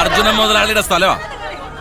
അർജുന മുതലാളിയുടെ സ്ഥലമാ.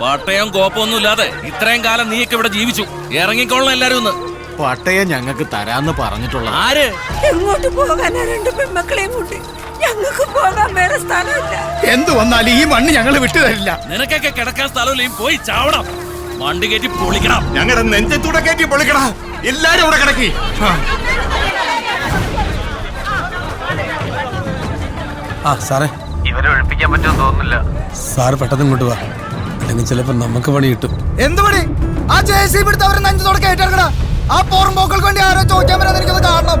പട്ടയം കോപ്പൊന്നും ഇല്ലാതെ ഇത്രയും കാലം നീയൊക്കെ ഇവിടെ ജീവിച്ചു. ഇറങ്ങിക്കോളണം എല്ലാരും ഒന്ന്. പട്ടയം ഞങ്ങൾക്ക് തരാന്ന് പറഞ്ഞിട്ടുള്ള ആര്? എങ്ങോട്ട് പോകാനാ രണ്ട് പെൺമക്കളെയും കൂട്ടി? ഞങ്ങൾക്ക് പോകാൻ വേറെ സ്ഥലമില്ല. എന്തു വന്നാലും ഈ മണ്ണ് ഞങ്ങൾ വിട്ടുതരില്ല നിനക്കൊക്കെ കിടക്കാൻ സ്ഥലമില്ല. പോയി ചാവണം. വണ്ടി കയറ്റി പൊളിക്കണം. ഞങ്ങളുടെ നെഞ്ചത്തൂടെ കയറ്റി പൊളിക്കണം എല്ലാരും ഇവിടെ കിടക്കി. ആ സാറേ. ഇവരെ ഒഴിപ്പിക്കാൻ പറ്റുമെന്ന് തോന്നുന്നില്ല. സാർ പെട്ടെന്ന് ഇങ്ങോട്ട് വാ. അല്ലെങ്കിൽ ചിലപ്പോ നമുക്ക് പണി കിട്ടും. എന്ത് പണി? ആ ജെ സി ബി എടുത്ത് അവരെ നെഞ്ചത്തോടെ കയറ്റിറങ്ങടാ ആ പോറും പോക്കൾക്ക് വേണ്ടി ആരോ ചോദിക്കാൻ വരാൻ കാരണം കാണണം.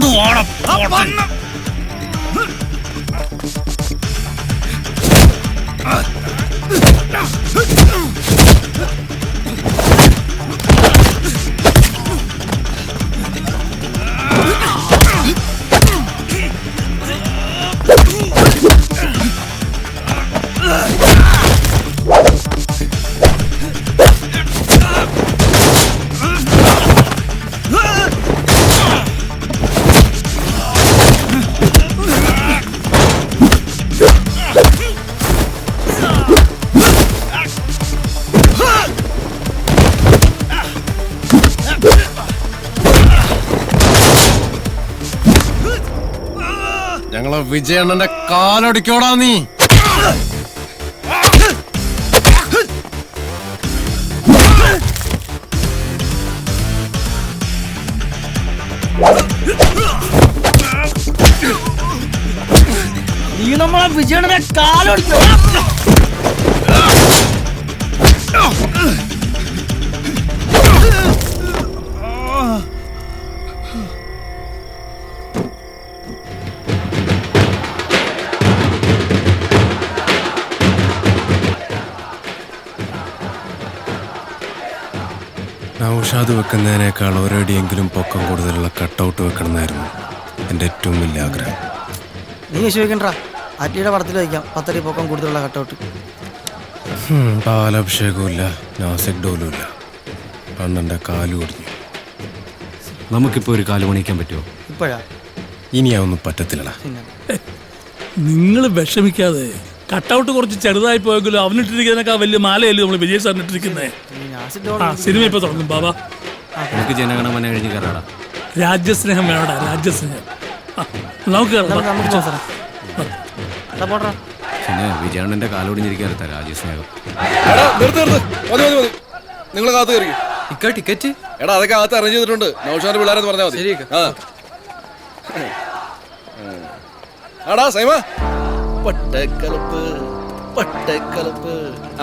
ആ പൊന്നം. ഞങ്ങളെ വിജയണ്ണന്റെ കാലടിക്കോടാ നീ. നീ നമ്മളെ വിജയണ്ണന്റെ കാലൊടിക്കോ നൗഷാദ് വെക്കുന്നതിനേക്കാൾ ഒരടിയെങ്കിലും പൊക്കം കൂടുതലുള്ള കട്ടൗട്ട് വെക്കണമെന്നായിരുന്നു എന്റെ ഏറ്റവും വലിയ ആഗ്രഹം. നീ വിശ്വസിക്കണ്ട? അറ്റിയുടെ പടത്തിൽ വയ്ക്കാം. പത്തടി പൊക്കം കൂടുതലുള്ള കട്ടൗട്ട്. ഹും, പാലഭിഷേകവുമില്ല നാസിക് ഡോലും ഇല്ല കാലു കാൽ ഒടിഞ്ഞു. നമുക്കിപ്പോൾ ഒരു കാൽ പണിയിക്കാൻ പറ്റുമോ? ഇപ്പോഴാ? ഇനി അതൊന്നും പറ്റത്തില്ലടാ. നിങ്ങൾ വിഷമിക്കാതെ കട്ടൗട്ട് കുറച്ച് ചെറുതായി പോയെങ്കിലും അവനിട്ടിരിക്കുന്നതിനൊക്കെ വലിയ മാലയല്ലേ നമ്മൾ വിജയ് സാറിന് ഇട്ടിരിക്കുന്നത് ആ സിനിമ ഇപ്പൊ തുടങ്ങും. ബാബാ നമുക്ക് ജനഗണമന കഴിഞ്ഞ് കയറാടാ. രാജ്യസ്നേഹം വേണടാ രാജ്യസ്നേഹം. നമുക്ക് പിന്നെ വിജയണ്ണന്റെ കാലോടിഞ്ഞിരിക്കാറത്ത രാജ്യസ്നേഹം. നിങ്ങൾ കാത്തു കയറി. ഇക്കാ ടിക്കറ്റ്? എടാ അതൊക്കെ അകത്ത് അറേഞ്ച് ചെയ്തിട്ടുണ്ട്. നൗഷാന്റെ പിള്ളേരെന്ന് പറഞ്ഞാൽ മതി. ആടാ സൈമ. പട്ടക്കലപ്പ് പട്ടക്കലപ്പ്.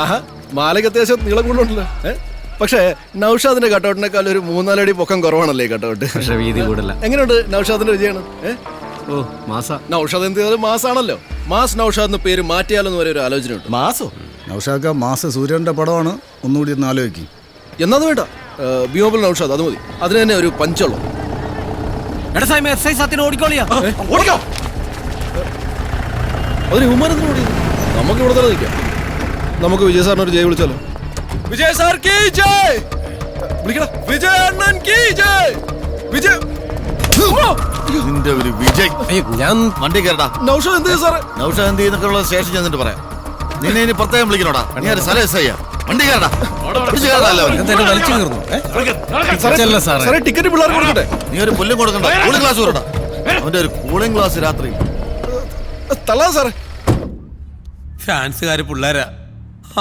ആഹാ മാലയ്ക്ക് അത്യാവശ്യം നീളം കൊണ്ടുണ്ടല്ലോ പക്ഷേ നൗഷാദിന്റെ കട്ടൗട്ടിനേക്കാൾ ഒരു മൂന്നാലടി പൊക്കം കുറവാണല്ലേ കട്ടൗട്ട്. പക്ഷേ വീതി കൂടല്ല എങ്ങനെയുണ്ട് നൗഷാദിന്റെ വിജയാണ് ഓ മാസ. നൗഷാദ് എന്ത് ചെയ്താലും മാസാണല്ലോ. മാസ് നൗഷാദ് എന്ന പേര് മാറ്റിയാലെന്ന് വരെ ഒരു ആലോചന ഉണ്ട് മാസോ? നൗഷാദ് മാസ സൂര്യന്റെ പടമാണ്. ഒന്നുകൂടി ഒന്ന് ആലോചിക്കും. എന്നത് വേണ്ട. ബിയോബൽ നൗഷാദ് അത് മതി. അതിന് തന്നെ ഒരു പഞ്ചുള്ളൂ. എടാ സായ്മ എസ് ഐ സത്തിന് ഓടിക്കോളിയാ ഓടിക്കോ. വിമാനത്തിന് ഓടി നമുക്ക് ഇവിടെ തന്നെ നിൽക്കാം. നമുക്ക് വിജയ സാറിന് ഒരു ജയ് വിളിച്ചാലോ? വിജയ സാർ കീ ജയ്! വിളിക്കടാ. വിജയ അണ്ണൻ കീ ജയ്! വിജയ് ഓ, നിന്റെ ഒരു വിജയ്. ഞാൻ വണ്ടി കയറടാ. നൗഷാദ് എന്ത് ചെയ്യും സാറേ? നൗഷാദ് എന്ത് ചെയ്യുന്നൊക്കെ ഉള്ള സ്റ്റേഷൻ ചെന്നിട്ട് പറയാം. നിന്നെ ഇനി പ്രത്യേകം വിളിക്കണോടാ. നീ ഒരു സ്ഥലം എസ് വണ്ടി കയറടാ. ടിക്കറ്റ് പിള്ളേർക്ക് കൊടുക്കട്ടെ? നീ ഒരു പുല്ലും കൊടുക്കണ്ട. കൂളിംഗ് ഗ്ലാസ് കൊടുടാ അവന്റെ ഒരു കൂളിംഗ് ഗ്ലാസ് രാത്രി തള്ളാ സാറേ. ഫാൻസുകാര് പിള്ളേരാ.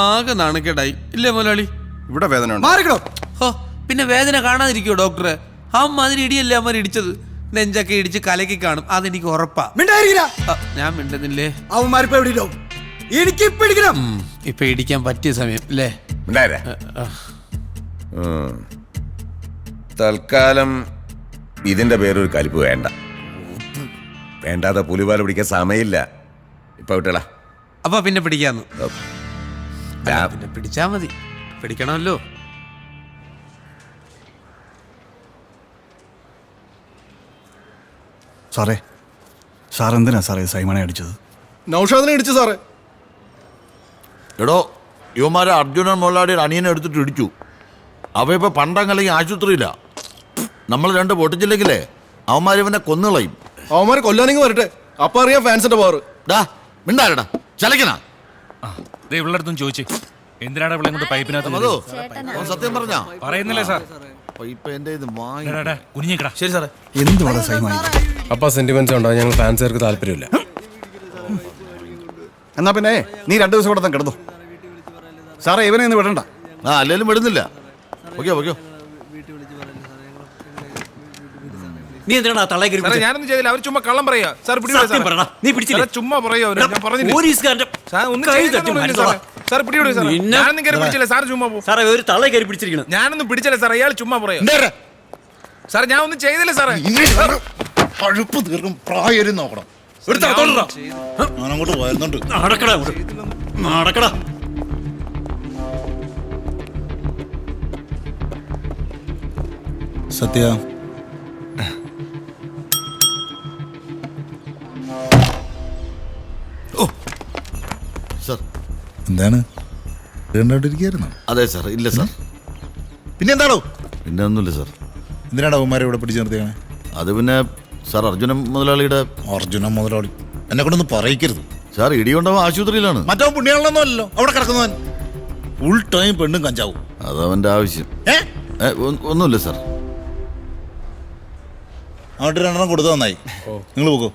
ആകെ നാണക്കേടായി. ഇല്ലേ മുതലാളി ഇവിടെ വേദന ഉണ്ട്? മാറിക്കണോ? ഓ പിന്നെ വേദന കാണാതിരിക്കോ ഡോക്ടറെ? ആ മാതിരി ഇടിയല്ലേ അമ്മ ഇടിച്ചത്. നെഞ്ചൊക്കെ ഇടിച്ച് കലക്കി കാണും. അതെനിക്ക് ഉറപ്പാ. മിണ്ടായിരിക്കില്ല ഞാൻ മിണ്ടുന്നില്ലേ? അവന്മാരിപ്പോ എവിടെ ഉണ്ടാവും എനിക്ക് പിടിക്കണം ഉം, ഇപ്പൊ ഇടിക്കാൻ പറ്റിയ സമയം അല്ലേ ഉണ്ടായിരാ തൽക്കാലം ഇതിന്റെ പേരൊരു കലിപ്പ് വേണ്ട. വേണ്ടാതെ പുലിപാൽ പിടിക്കാൻ സമയമില്ല. ഇപ്പൊ വിട്ടടാ അപ്പൊ പിന്നെ പിടിക്കാന്ന്. പിന്നെ പിടിച്ചാ മതി. പിടിക്കണമല്ലോ. സാറേ സാർ എന്തിനാ സാറേ സൈമണെ അടിച്ചത്? നൗഷാദിനെ ഇടിച്ചു സാറേ. എടോ യുവമാരെ അർജുനൻ മുതലാളിയുടെ അനിയനെ എടുത്തിട്ട് ഇടിച്ചു. അവ ഇപ്പൊ പണ്ടങ്ങല്ലെങ്കിൽ ആശുപത്രിയില്ല നമ്മൾ രണ്ട് പൊട്ടിച്ചില്ലെങ്കിലേ അവന്മാരിവനെ കൊന്നുകളയും. അവന്മാരെ കൊല്ലാനെങ്കിൽ വരട്ടെ. അപ്പൊ അറിയാം ഫാൻസിന്റെ പവർ ഡാ മിണ്ടാരടാ. ചലക്കനാ. ദേ ഇവളുടെ ചോദിച്ചു എന്തിനാടാ ഇവിടെ കൊണ്ട് പൈപ്പിനകത്ത് അതോ അവൻ സത്യം പറഞ്ഞാ? പറയുന്നില്ലേ സാർ? ഇപ്പൊ എന്റെ ഇത് വാങ്ങി. എടാ, ശരി സാറേ. എന്തുവാണ് സൈമണ അപ്പൊ സെന്റിമെന്റ്സ് ഉണ്ടോ? ഞങ്ങൾ ഫാൻസുകാർക്ക് താല്പര്യമില്ല. എന്നാ പിന്നെ നീ രണ്ടു ദിവസം കൂടെ തന്നെ കിടന്നു. സാറേ ഇവനെ ഇന്ന് വിടണ്ട. ആ അല്ലേലും വിടുന്നില്ല. ഓക്കെ ഓക്കെ നീ എന്തിനാണ് തള്ളേ കയറി ഞാനൊന്നും ചെയ്തില്ല. അവർ ചുമ്മാ കള്ളം പറയാ. സാർ സത്യം പറടാ. നീ പിടിച്ചില്ലേ? ചുമ്മാ പറയാ ഞാൻ പറഞ്ഞില്ല? പോലീസുകാരന്റെ സാർ ഒന്നും കൈ ചെയ്തില്ല തട്ടി എന്ന് മാറ്റി സാറേ. സാർ പിടിയോടെ സാർ നിന്നെ- ഞാനൊന്നും കയറി പിടിച്ചില്ല. സാർ ചുമ്മാ പോ. സാറേ ഒരു തള്ളേ കയറി പിടിച്ചിരിക്കണം. ഞാനൊന്നും പിടിച്ചില്ല സാർ അയാൾ ചുമ്മാ പറയാ. സാർ ഞാൻ ഒന്നും ചെയ്തില്ല സാറേ. പഴുപ്പ് തീർക്കും പ്രായം നോക്കണം. ഞാൻ അങ്ങോട്ട് വരുന്നുണ്ട്. നടക്കടാ അങ്ങോട്ട്. നടക്കടാ. സത്യ എന്താണ്? കണ്ടോണ്ടിരിക്കുന്നു അതെ സാർ. ഇല്ല സാർ. പിന്നെ? എന്താണോ പിന്നെ ഒന്നുമില്ല സാർ. എന്തിനാണ് അവന്മാരെ ഇവിടെ പിടിച്ചു നിർത്തിയാണ് അത് പിന്നെ സാർ അർജുനൻ മുതലാളിയുടെ അർജുന മുതലാളി. എന്നെ കൊണ്ടൊന്ന് പറയിക്കരുത്. സാർ ഇടിയുണ്ടാവും ആശുപത്രിയിലാണ്. മറ്റോ പുണ്യാളൊന്നും അല്ലല്ലോ. അവിടെ കിടക്കുന്നവൻ. ഫുൾ ടൈം പെണ്ണും കഞ്ചാവും. അതവന്റെ ആവശ്യം. ഏ? ഒന്നുമില്ല സാർ. അങ്ങോട്ട് രണ്ടെണ്ണം കൊടുത്തു നന്നായി നിങ്ങൾ പോകോ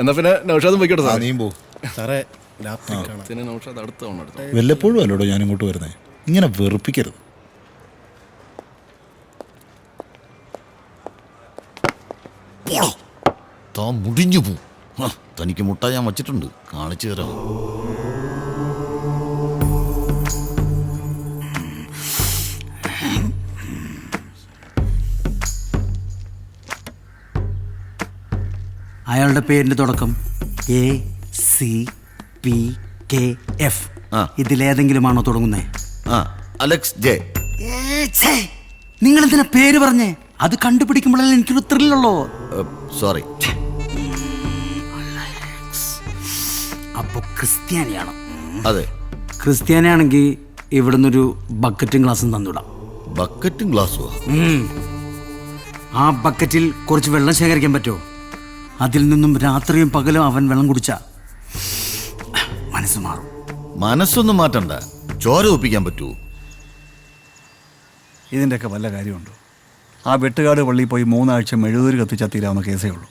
എന്നാ പിന്നെ നൗഷാദും പോയിക്കോട്ടെ സാർ? നീയും പോ. സാറേ വല്ലപ്പോഴും അല്ലോടോ ഞാൻ ഇങ്ങോട്ട് വരുന്നേ? ഇങ്ങനെ വെറുപ്പിക്കരുത്. താ മുടിഞ്ഞു പോ. ആ, തനിക്ക് മുട്ട ഞാൻ വച്ചിട്ടുണ്ട്. കാണിച്ചു തരാം. അയാളുടെ പേരിന്റെ തുടക്കം A C P K F ആ. ഇതിലേതെങ്കിലുമാണോ തുടങ്ങുന്നേ? ആ അലക്സ് ജെ. നിങ്ങൾ എന്തിനാ പേര് പറഞ്ഞേ? അത് കണ്ടുപിടിക്കുമ്പോഴല്ലേ എനിക്കൊരു ത്രില്ലുള്ളൂ സോറി അപ്പൊ ക്രിസ്ത്യാനിയാണ്? അതെ. ക്രിസ്ത്യാനിയാണെങ്കിൽ ഇവിടുന്ന് ഒരു ബക്കറ്റും ഗ്ലാസും തന്നിടാം. ബക്കറ്റും ഗ്ലാസ്സും ആ ബക്കറ്റിൽ കുറച്ച് വെള്ളം ശേഖരിക്കാൻ പറ്റുമോ? അതിൽ നിന്നും രാത്രിയും പകലും അവൻ വെള്ളം കുടിച്ച. മനസ്സ് മാറും. മനസ്സൊന്നും മാറ്റണ്ട. ചോര ഒപ്പിക്കാൻ പറ്റൂ. ഇതിന്റെയൊക്കെ വല്ല കാര്യമുണ്ടോ? ആ വെട്ടുകാട് പള്ളിയിൽ പോയി മൂന്നാഴ്ച മെഴുകുതിരി കത്തിച്ചാൽ തീരാവുന്ന കേസേ ഉള്ളൂ.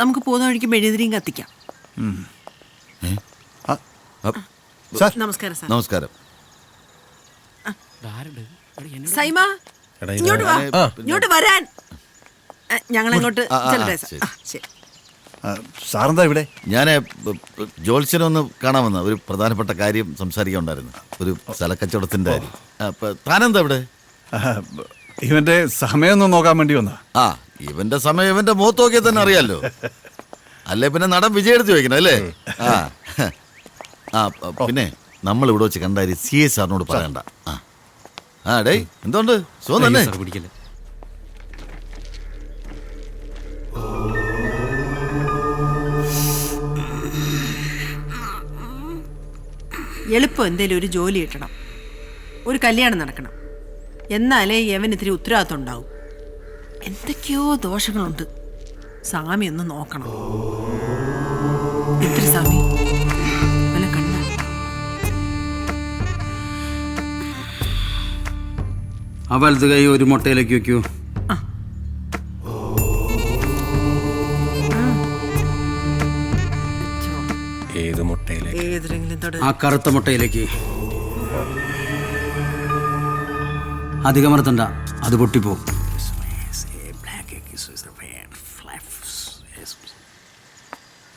നമുക്ക് പോകുന്ന വഴിക്ക് മെഴുതിരിയും കത്തിക്കാം. സാർ. നമസ്കാരം സാർ. നമസ്കാരം. സൈമ ഇങ്ങോട്ട് വാ. ഇങ്ങോട്ട് വരാൻ. ഞങ്ങൾ അങ്ങോട്ട് ചെല്ലട്ടെ ശരി. സാർ ആ, ശരി. ആ, സാറെന്താ ഇവിടെ? ഞാൻ ജോത്സ്യനൊന്ന് കാണാമെന്ന് ഒരു പ്രധാനപ്പെട്ട കാര്യം സംസാരിക്കാനുണ്ടായിരുന്നു. ഒരു സ്ഥലക്കച്ചവടത്തിന്റെ കാര്യം. അപ്പം താനെന്താ ഇവിടെ? ആ, ഇവന്റെ സമയമൊന്നും നോക്കാൻ വേണ്ടി വന്നാ. ആ ഇവന്റെ സമയം ഇവന്റെ മുഖത്ത് നോക്കിയാൽ തന്നെ അറിയാലോ. അല്ലേ പിന്നെ നടൻ വിജയെടുത്ത് ചോദിക്കണം അല്ലേ? ആ ആ പിന്നെ നമ്മൾ ഇവിടെ വെച്ച് കണ്ടാരി സി എ സാറിനോട് പറയണ്ട. ആ. ആ ഡേ എന്തുകൊണ്ട് സുഖം തന്നെ? പിടിക്കല്ലേ. എളുപ്പം എന്തേലും ഒരു ജോലി കിട്ടണം. ഒരു കല്യാണം നടക്കണം. എന്നാലേ യവൻ ഇത്തിരി ഉത്തരവാദിത്വം ഉണ്ടാവും. എന്തൊക്കെയോ ദോഷങ്ങളുണ്ട്. സ്വാമി ഒന്ന് നോക്കണം. എത്ര സ്വാമി? വല്ല കൈ ഒരു മുട്ടയിലേക്ക് വെക്കൂ ആ കറുത്ത മുട്ടയിലേക്ക്. അധികമർത്തണ്ട അത് പൊട്ടിപ്പോവും.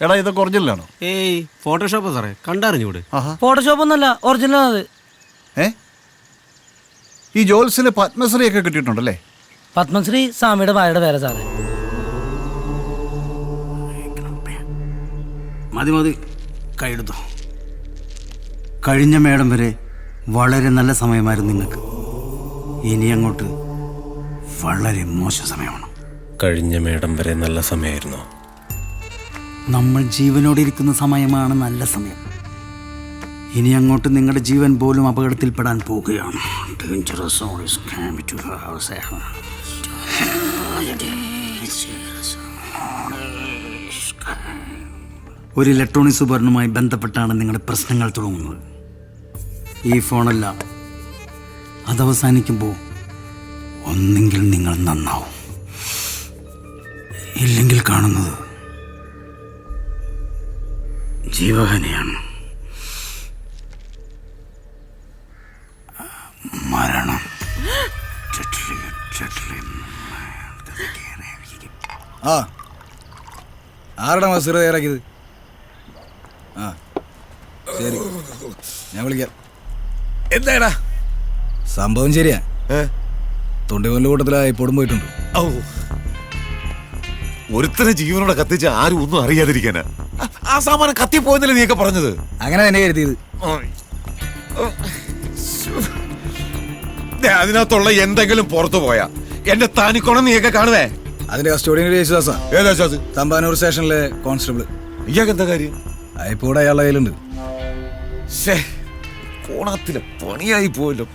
എടാ ഇതൊക്കെ ഒറിജിനലാണോ? ഏയ് ഫോട്ടോഷോപ്പ് സാറേ. കണ്ടറിഞ്ഞൂടെ ഫോട്ടോഷോപ്പ് ഒന്നല്ല ഒറിജിനൽ അത് ഏ? ഈ ജോൽസിന് പത്മശ്രീ ഒക്കെ കിട്ടിയിട്ടുണ്ടല്ലേ? പത്മശ്രീ സ്വാമിയുടെ വായുടെ പേരെ സാറേ. മതി മതി. കൈയെടുത്തു കഴിഞ്ഞ മേടം വരെ വളരെ നല്ല സമയമായിരുന്നു നിങ്ങൾക്ക്. ഇനി അങ്ങോട്ട് വളരെ മോശം സമയമാണ്. കഴിഞ്ഞ മേടം വരെ നല്ല സമയമായിരുന്നു. നമ്മൾ ജീവനോടെ ഇരിക്കുന്ന സമയമാണ് നല്ല സമയം. ഇനി അങ്ങോട്ട് നിങ്ങളുടെ ജീവൻ പോലും അപകടത്തിൽപ്പെടാൻ പോകുകയാണ് Dangerous always come to house. ഒരു ഇലക്ട്രോണിക് ഉപകരണവുമായി ബന്ധപ്പെട്ടാണ് നിങ്ങളുടെ പ്രശ്നങ്ങൾ തുടങ്ങുന്നത്. ഈ ഫോണല്ല. അത് അവസാനിക്കുമ്പോൾ ഒന്നെങ്കിൽ നിങ്ങൾ നന്നാവും. ഇല്ലെങ്കിൽ കാണുന്നത് ജീവഹനിയാണ്. മരണം. ആ. ആരുടെ മസീർ തയ്യാറാക്കിയത്? ആ. ശരി. ഞാൻ വിളിക്കാം. എന്താടാ? സംഭവം ശരിയാ. തൊണ്ടികൊല്ല കൂട്ടത്തിലായി പൊടും പോയിട്ടുണ്ട്. ഓ ഒരുത്തനെ ജീവനോടെ കത്തിച്ച് ആരും ഒന്നും അറിയാതിരിക്കാനാ. ആ- സാമാനം കത്തി പോയെന്നല്ലേ നീയൊക്കെ പറഞ്ഞത്? അങ്ങനെ തന്നെ കരുതിയത്. അതിനകത്തുള്ള എന്തെങ്കിലും പുറത്തു പോയാ. എന്റെ താനിക്കോണം നീയൊക്കെ കാണുവേ. അതിന്റെ കസ്റ്റോഡിയൻ യേശുദാസാ. ഏതാശാസ് തമ്പാനൂർ സ്റ്റേഷനിലെ കോൺസ്റ്റബിൾ ഇയാൾക്ക് എന്താ കാര്യം? ഇപ്പോൾ അയാളുടെ കയ്യിലുണ്ട്. കോണത്തിലെ പണിയായി പോയല്ലോ.